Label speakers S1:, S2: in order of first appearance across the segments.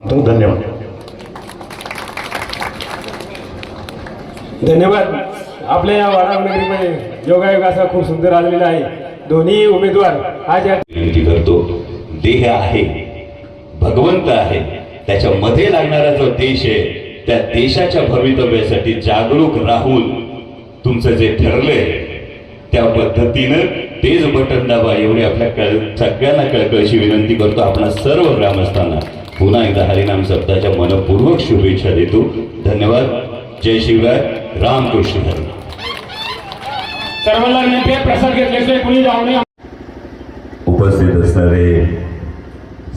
S1: तो धन्यवाद
S2: धन्यवाद. आपल्या या वाडानगरीमध्ये योगायोग असा खूप सुंदर आलेला आहे. दोन्ही उमेदवार आज या
S3: विनंती करतो देह आहे भगवंत आहे त्याच्यामध्ये लागणारा जो देश आहे त्या देशाच्या भवितव्यासाठी जागरूक राहून तुमचं जे ठरलंय त्या पद्धतीनं तेच बटन दाबा एवढी आपल्या कळ सगळ्यांना कळकळीची विनंती करतो. आपण सर्व ग्रामस्थांना पुन्हा एकदा हरिनाम शब्दाच्या मनपूर्वक शुभेच्छा देतो. धन्यवाद. जय शिवराय रामकृष्ण हरी.
S2: सर्वांना विनंती आहे प्रसाद घेतल्याशिवाय कुणी जाऊ नये.
S3: उपस्थित असणारे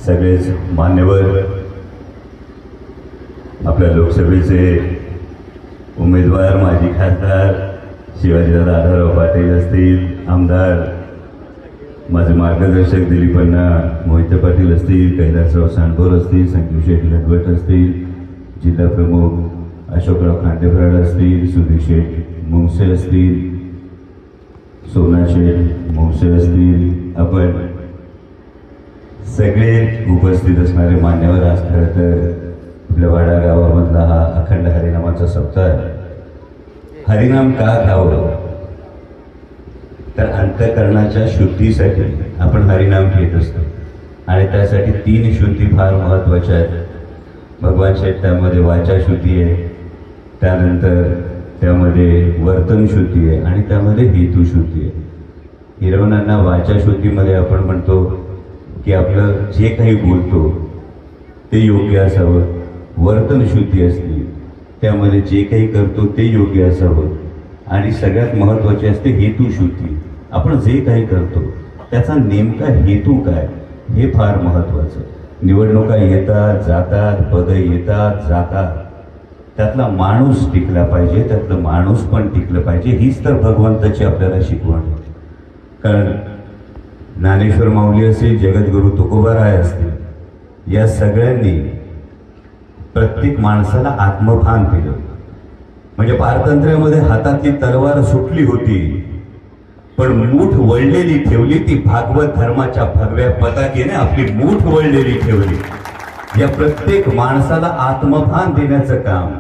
S3: सगळेच मान्यवर आपल्या लोकसभेचे उमेदवार माजी खासदार शिवाजीदादा आढळराव पाटील असतील आमदार माझे मार्गदर्शक दिलीपण्णा मोहिते पाटील असतील कैलासराव सांडभोर असतील संजीव शेठ लटवट असतील जिल्हा प्रमुख अशोकराव खांडेफराड असतील सुधीर शेठ मुंगसे असतील सोना शेठ मुंगसे असतील आपण सगळे उपस्थित असणारे मान्यवर आज खरं तर आपल्या वाडा गावामधला हा अखंड हरिनामाचा सप्ताह आहे. हरिनाम का घ्यावं तर अंतकरणाच्या शुद्धीसाठी आपण हरिनाम घेत असतो. आणि त्यासाठी तीन शुद्धी फार महत्त्वाच्या आहेत. भगवान शेठ त्यामध्ये वाचा शुद्धी आहे त्यानंतर त्यामध्ये वर्तन शुद्धी आहे आणि त्यामध्ये हेतू शुद्धी आहे. हिरवणांना वाचा शुद्धीमध्ये आपण म्हणतो की आपलं जे काही बोलतो ते योग्य असावं. वर्तन शुद्धी असते त्यामध्ये जे काही करतो ते योग्य असावं. आणि सगळ्यात महत्त्वाचे असते हेतू शुद्धी. आपण जे काही करतो त्याचा नेमका हेतू काय? हे फार महत्त्वाचं. निवडणुका येतात जातात पदं येतात जातात. त्यातला माणूस टिकला पाहिजे त्यातलं माणूस पण टिकलं पाहिजे हीच तर भगवंताची आपल्याला शिकवण कारण ज्ञानेश्वर माऊली असेल जगद्गुरु तुकोबाराय असतील या सगळ्यांनी प्रत्येक माणसाला आत्मभान दिलं म्हणजे पारतंत्र्यामध्ये हातातली तलवार सुटली होती. पण मूठ वळलेली ठेवली ती भागवत धर्माच्या भगव्या पताकेने आपली मूठ वळलेली ठेवली. या प्रत्येक माणसाला आत्मभान देण्याचं काम.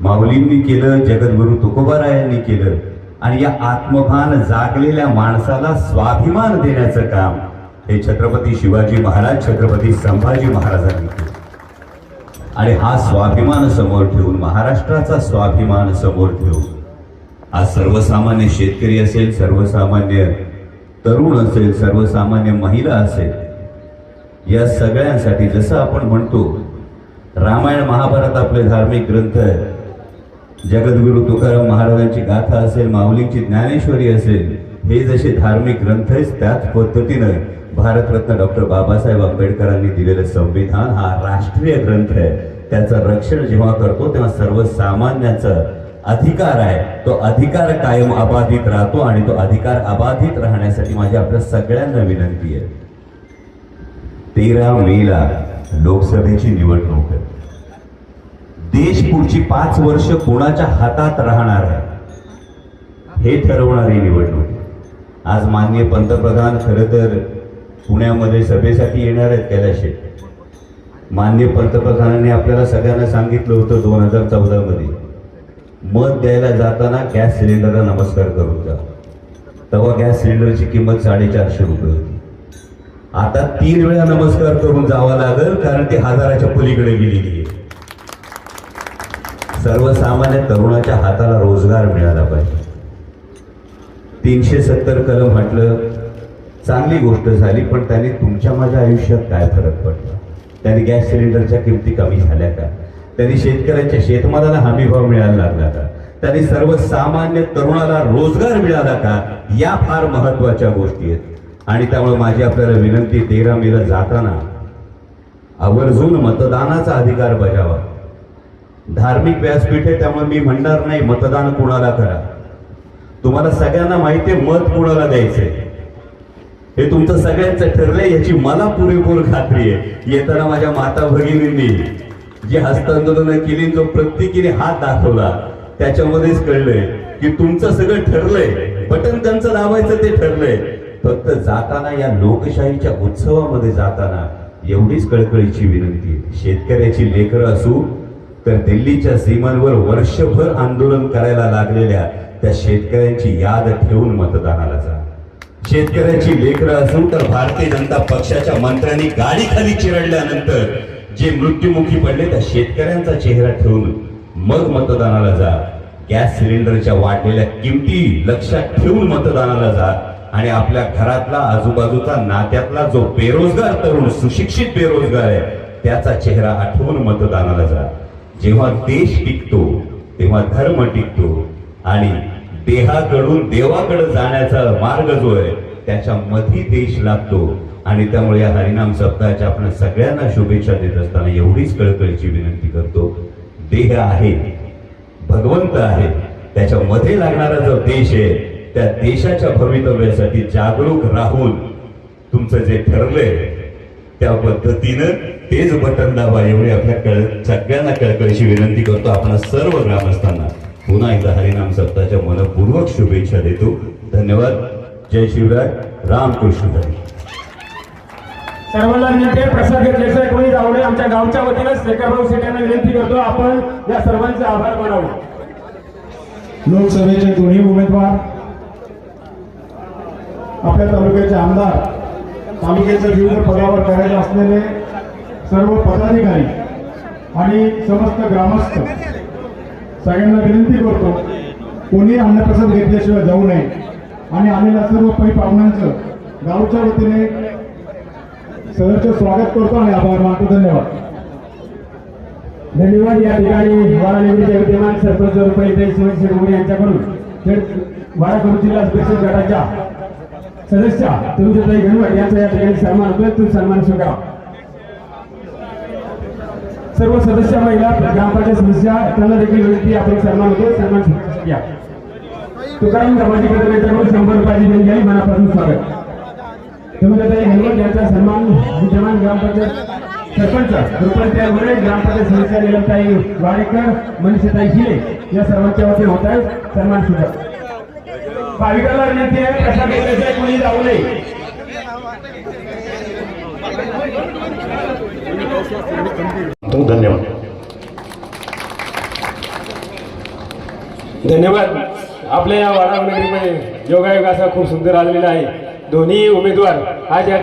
S3: माऊलींनी केलं जगद्गुरु तुकोबारायांनी केलं. आणि या आत्मभान जागलेल्या माणसाला स्वाभिमान देण्याचं काम हे छत्रपती शिवाजी महाराज छत्रपती संभाजी महाराजांनी केलं. आणि हा स्वाभिमान समोर ठेवून महाराष्ट्राचा स्वाभिमान समोर ठेवून आज सर्वसामान्य शेतकरी असेल सर्वसामान्य तरुण असेल सर्वसामान्य महिला असेल या सगळ्यांसाठी जसं आपण म्हणतो रामायण महाभारत आपले धार्मिक ग्रंथ आहेत जगद्गुरु तुकाराम महाराजांची गाथा असेल माऊलींची ज्ञानेश्वरी असेल हे जसे धार्मिक ग्रंथ आहेत त्याच पद्धतीनं भारतरत्न डॉक्टर बाबासाहेब आंबेडकरांनी दिलेलं संविधान हा राष्ट्रीय ग्रंथ आहे. त्याचं रक्षण जेव्हा करतो तेव्हा सर्वसामान्याचं अधिकार आहे. तो अधिकार कायम अबाधित राहतो आणि तो अधिकार अबाधित राहण्यासाठी माझी आपल्या सगळ्यांना विनंती आहे. तेरा मेला लोकसभेची निवडणूक आहे. देश पुढची पाच वर्ष कोणाच्या हातात राहणार आहे? हे ठरवणारी निवडणूक आज माननीय पंतप्रधान खरं तर पुण्यामध्ये सभेसाठी येणार आहेत कैलाश. माननीय पंतप्रधानांनी आपल्याला सगळ्यांना सांगितलं होतं दोन हजार चौदा मध्ये मत द्यायला जाताना गॅस सिलेंडरला नमस्कार करून जा तेव्हा गॅस सिलेंडरची किंमत साडेचारशे रुपये होती. आता तीन वेळा नमस्कार करून जावा लागेल कारण ती हजाराच्या पलीकडे गेलेली आहे. सर्वसामान्य तरुणाच्या हाताला रोजगार मिळाला पाहिजे. तीनशे सत्तर कलम म्हटलं चांगली गोष्ट झाली पण त्याने तुमच्या माझ्या आयुष्यात काय फरक पडला? त्याने गॅस सिलेंडरच्या किमती कमी झाल्या का? त्यांनी शेतकऱ्यांच्या शेतमालाला हमी भाव मिळायला लागला का त्यांनी सर्वसामान्य तरुणाला रोजगार मिळाला का? या फार महत्त्वाच्या गोष्टी आहेत. आणि त्यामुळे माझी आपल्याला विनंती तेरा मेला जाताना आवर्जून मतदानाचा अधिकार बजावा. धार्मिक व्यासपीठ आहे त्यामुळे मी म्हणणार नाही मतदान कुणाला करा. तुम्हाला सगळ्यांना माहिती आहे मत कुणाला द्यायचंय हे तुमचं सगळ्यांचं ठरलंय याची मला पुरेपूर खात्री आहे. येताना माझ्या माता भगिनींनी जी हस्तांदोलन केली जो प्रत्येकीने हात दाखवला त्याच्यामध्येच कळलंय की तुमचं सगळं ठरलंय. बटन त्यांचं दाबायचं ते ठरलंय. फक्त जाताना या लोकशाहीच्या उत्सवामध्ये जाताना एवढीच कळकळीची विनंती शेतकऱ्याची लेकरं असू तर दिल्लीच्या सीमांवर वर्षभर आंदोलन करायला लागलेल्या त्या शेतकऱ्यांची याद ठेवून मतदानाला जा. शेतकऱ्याची लेकरं असून तर भारतीय जनता पक्षाच्या मंत्र्यांनी गाडी खाली चिरडल्यानंतर जे मृत्युमुखी पडले त्या शेतकऱ्यांचा चेहरा ठेवून मग मतदानाला जा. गॅस सिलेंडरच्या वाढलेल्या किमती लक्षात ठेवून मतदानाला जा. आणि आपल्या घरातला आजूबाजूचा नात्यातला जो बेरोजगार तरुण सुशिक्षित बेरोजगार आहे त्याचा चेहरा आठवून मतदानाला जा. जेव्हा देश टिकतो तेव्हा धर्म टिकतो. आणि देहाकडून देवाकडे जाण्याचा मार्ग जो आहे त्याच्या मधी देश लागतो आणि त्यामुळे या हरिनाम सप्ताहाच्या आपण सगळ्यांना शुभेच्छा देत असताना एवढीच कळकळीची विनंती करतो. देह आहे भगवंत आहे त्याच्यामध्ये लागणारा जो देश आहे त्या देशाच्या भवितव्यासाठी जागरूक राहून तुमचं जे ठरलंय त्या पद्धतीनं तेच बटन दाबा एवढी आपल्या कळ सगळ्यांना कळकळीची विनंती करतो. आपण सर्व ग्रामस्थांना पुन्हा एकदा हरिनाम सप्ताहाच्या मनपूर्वक शुभेच्छा देतो. धन्यवाद. जय शिवराय. रामकृष्ण हरी
S2: सर्वांना विनंती आहे प्रसाद घेतल्याशिवाय कोणी जाऊ नये आमच्या गावच्या वतीनं शेखरभाऊ शेट यांना विनंती करतो आपण या सर्वांचे आभार मानावं.
S1: लोकसभेचे दोन्ही उमेदवार आपल्या तालुक्याचे आमदार तालुक्याच्या विविध पदावर करायचे असलेले सर्व पदाधिकारी आणि समस्त ग्रामस्थ सगळ्यांना विनंती करतो कोणी अन्नप्रसाद घेतल्याशिवाय जाऊ नये. आणि आलेल्या सर्व पै पाहुण्यांचं गावच्या वतीने सहर्ष स्वागत करतो आणि आभार मानतो धन्यवाद.
S2: धन्यवाद या ठिकाणी वाराणेचे विद्यमान सरपंच रुपये शिवाजी यांच्याकडून. थेट वाराकडून जिल्हा परिषद गटाच्या सदस्य तुमच्याताई घनवट यांचा या ठिकाणी सन्मान होतोय. सन्मान स्वीकारा सर्व सदस्य महिला ग्रामपंचायत सदस्य त्यांना देखील विनंती आपण सन्मान होतो सन्मान तुकाराम सामाजिक यांच्याकडून शंभर रुपयाची देणगी मनापासून स्वागत. तुमच्याताई घनवट यांचा सन्मान विद्यमान ग्रामपंचायत सरपंच रुपये मुळे ग्रामपंचायत सदस्य निलमताई वाडेकर मनीषाताई हिरे या सर्वांच्या वतीने होत आहे सन्मान सुद्धा. भाविकांना विनंती आहे प्रसाद घेतल्याशिवाय कोणी जाऊ नये?
S4: हो, धन्यवाद.
S2: धन्यवाद. आपल्या या वाडा नगरीमध्ये योगायोग असा खूप सुंदर आलेला आहे. दोन्ही उमेदवार आज या